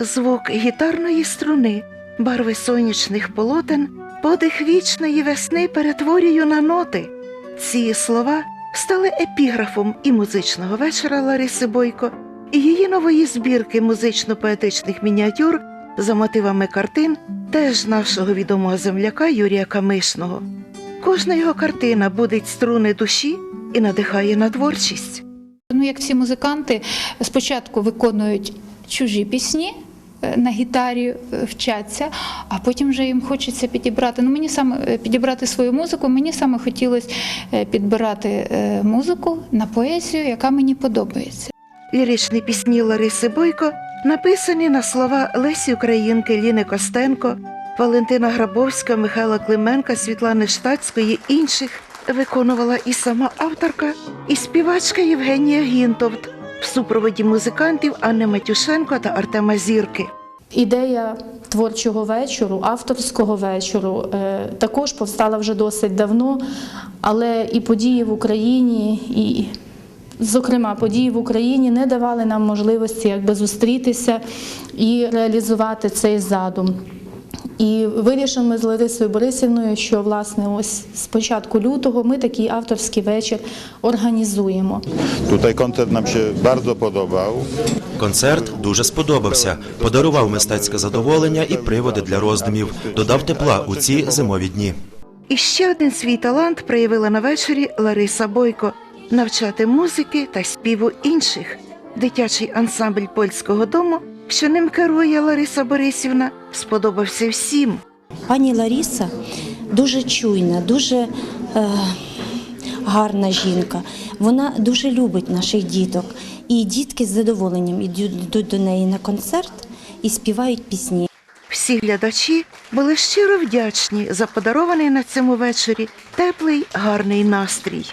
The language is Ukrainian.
звук гітарної струни, барви сонячних полотен, подих вічної весни перетворюю на ноти. Ці слова стали епіграфом і музичного вечора Лариси Бойко, і її нової збірки музично-поетичних мініатюр за мотивами картин теж нашого відомого земляка Юрія Камишного. Кожна його картина будить струни душі і надихає на творчість. Ну, як всі музиканти, спочатку виконують чужі пісні. Е, На гітарі е, вчаться, а потім вже їм хочеться підібрати. Ну мені саме е, підібрати свою музику. Мені саме хотілося підбирати музику на поезію, яка мені подобається. Ліричні пісні Лариси Бойко написані на слова Лесі Українки, Ліни Костенко, Валентина Грабовська, Михайла Клименка, Світлани Штацької інших виконувала і сама авторка, і співачка Євгенія Гінтовт в супроводі музикантів Анни Матюшенко та Артема Зірки. Ідея творчого вечору, авторського вечору е, також повстала вже досить давно, але і події в Україні, і, зокрема, події в Україні не давали нам можливості якби зустрітися і реалізувати цей задум. І вирішили ми з Ларисою Борисівною, що власне ось з початку lutego ми такий авторський вечір організуємо. Tutaj koncert nam się bardzo podobał. Концерт дуже сподобався, подарував мистецьке задоволення і приводи для роздумів, додав тепла у ці зимові дні. І ще один свій талант проявила на вечорі Лариса Бойко навчати музики та співу інших. Дитячий ансамбль польського дому, що ним керує Лариса Борисівна, сподобався всім. Пані Ларіса дуже чуйна, дуже е, гарна жінка. Вона дуже любить наших діток. І дітки з задоволенням ідуть йдуть до неї на концерт і співають пісні. Всі глядачі були щиро вдячні за подарований на цьому вечорі теплий гарний настрій.